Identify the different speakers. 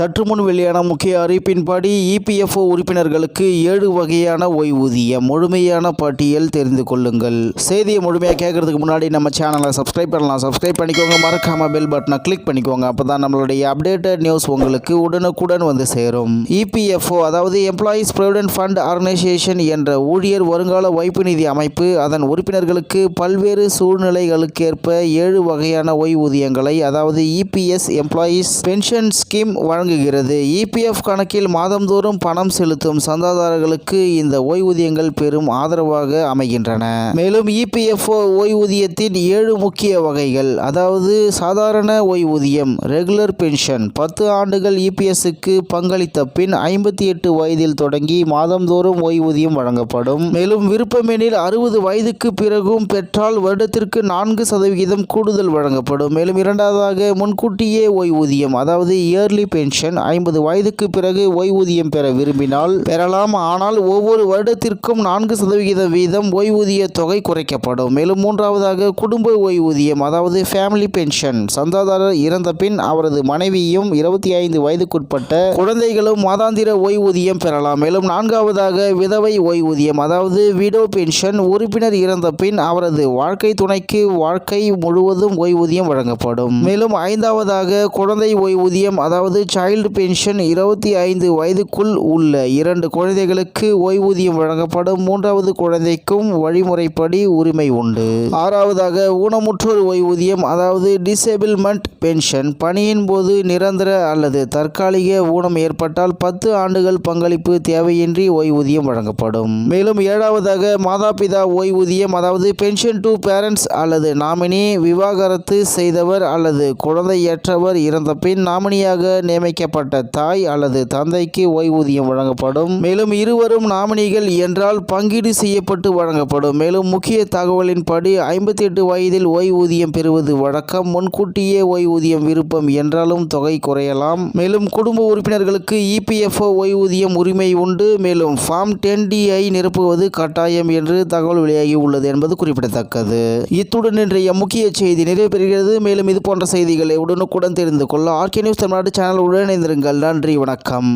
Speaker 1: சற்று முன் வெளியான முக்கிய அறிவிப்பின்படி இபிஎஃப்ஓ உறுப்பினர்களுக்கு ஏழு வகையான ஓய்வூதியம் முழுமையான பட்டியல் தெரிந்து கொள்ளுங்கள். செய்தியை முழுமையாக கேட்கறதுக்கு முன்னாடி நம்ம சேனலை சப்ஸ்கிரைப் பண்ணலாம். சப்ஸ்கிரைப் பண்ணிக்கோங்க. மறக்காம பெல் பட்டனை கிளிக் பண்ணிக்கோங்க. அப்பதான் நம்மளுடைய அப்டேட்டட் நியூஸ் உங்களுக்கு உடனுக்குடன் வந்து சேரும். இபிஎஃப்ஓ அதாவது எம்ப்ளாயீஸ் ப்ரொவிடென்ட் ஃபண்ட் ஆர்கனைசேஷன் என்ற ஊழியர் வருங்கால வைப்பு நிதி அமைப்பு அதன் உறுப்பினர்களுக்கு பல்வேறு சூழ்நிலைகளுக்கேற்ப ஏழு வகையான ஓய்வூதியங்களை அதாவது இபிஎஸ் எம்ப்ளாயீஸ் பென்ஷன் ஸ்கீம் வழங்க வழங்குகிறது. இபிஎஃப் கணக்கில் மாதந்தோறும் பணம் செலுத்தும் சந்தாதாரர்களுக்கு இந்த ஓய்வூதியங்கள் பெரும் ஆதரவாக அமைகின்றன. மேலும் இபிஎஃப்ஓ ஓய்வூதியத்தின் ஏழு முக்கிய வகைகள். அதாவது சாதாரண ஓய்வூதியம் ரெகுலர் பென்ஷன். பத்து ஆண்டுகள் இபிஎஸ்க்கு பங்களித்த பின் ஐம்பத்தி எட்டு வயதில் தொடங்கி மாதந்தோறும் ஓய்வூதியம் வழங்கப்படும். மேலும் விருப்பமெனில் அறுபது வயதுக்கு பிறகும் பெற்றால் வருடத்திற்கு நான்கு சதவிகிதம் கூடுதல் வழங்கப்படும். மேலும் இரண்டாவதாக முன்கூட்டியே ஓய்வூதியம் அதாவது இயர்லி பென்ஷன் ஐம்பது வயதுக்கு பிறகு ஓய்வூதியம் பெற விரும்பினால் பெறலாம். ஆனால் ஒவ்வொரு வருடத்திற்கும் நான்கு சதவிகித வீதம் ஓய்வூதிய தொகை குறைக்கப்படும். மேலும் மூன்றாவதாக குடும்ப ஓய்வூதியம் அதாவது ஃபேமிலி பென்ஷன் சந்தாதாரர் இறந்த பின் அவரது மனைவியும் இருபத்தி ஐந்து வயதுக்குட்பட்ட குழந்தைகளும் மாதாந்திர ஓய்வூதியம் பெறலாம். மேலும் நான்காவதாக விதவை ஓய்வூதியம் அதாவது விடோ பென்ஷன் உறுப்பினர் இறந்த பின் அவரது வாழ்க்கை துணைக்கு வாழ்க்கை முழுவதும் ஓய்வூதியம் வழங்கப்படும். மேலும் ஐந்தாவதாக குழந்தை ஓய்வூதியம் அதாவது சைல்டு பென்ஷன் இருபத்தி ஐந்து வயதுக்குள் உள்ள இரண்டு குழந்தைகளுக்கு ஓய்வூதியம் வழங்கப்படும். மூன்றாவது குழந்தைக்கும் வழிமுறைப்படி உரிமை உண்டு. ஆறாவதாக ஊனமுற்றோர் ஓய்வூதியம் அதாவது டிசேபிள்மெண்ட் பென்ஷன் பணியின் போது நிரந்தர அல்லது தற்காலிக ஊனம் ஏற்பட்டால் பத்து ஆண்டுகள் பங்களிப்பு தேவையின்றி ஓய்வூதியம் வழங்கப்படும். மேலும் ஏழாவதாக மாதாபிதா ஓய்வூதியம் அதாவது பென்ஷன் டு பேரண்ட்ஸ் அல்லது நாமினி விவாகரத்து செய்தவர் அல்லது குழந்தையற்றவர் இறந்த பின் நாமினியாக நியமிக்கப்பட்ட தாய் அல்லது தந்தைக்கு ஓய்வூதியம் வழங்கப்படும். மேலும் இருவரும் நாமினிகள் என்றால் பங்கீடு செய்யப்பட்டு வழங்கப்படும். மேலும் முக்கிய தகவலின்படி ஐம்பத்தி எட்டு வயதில் ஓய்வூதியம் பெறுவது வழக்கம். முன்கூட்டியே ஓய்வூதியம் விருப்பம் என்றாலும் தொகை குறையலாம். மேலும் குடும்ப உறுப்பினர்களுக்கு இபிஎஃப்ஓ ஓய்வூதியம் உரிமை உண்டு. மேலும் ஃபார்ம் டென் டிஐ நிரப்புவது கட்டாயம் என்று தகவல் வெளியாகி உள்ளது என்பது குறிப்பிடத்தக்கது. இத்துடன் இன்றைய முக்கிய செய்தி நிறைவு பெறுகிறது. மேலும் இது போன்ற செய்திகளை உடனுக்குடன் தெரிந்து கொள்ள ஆர்கே நியூஸ் தமிழ்நாடு சேனல் உடன் நன்றி வணக்கம்.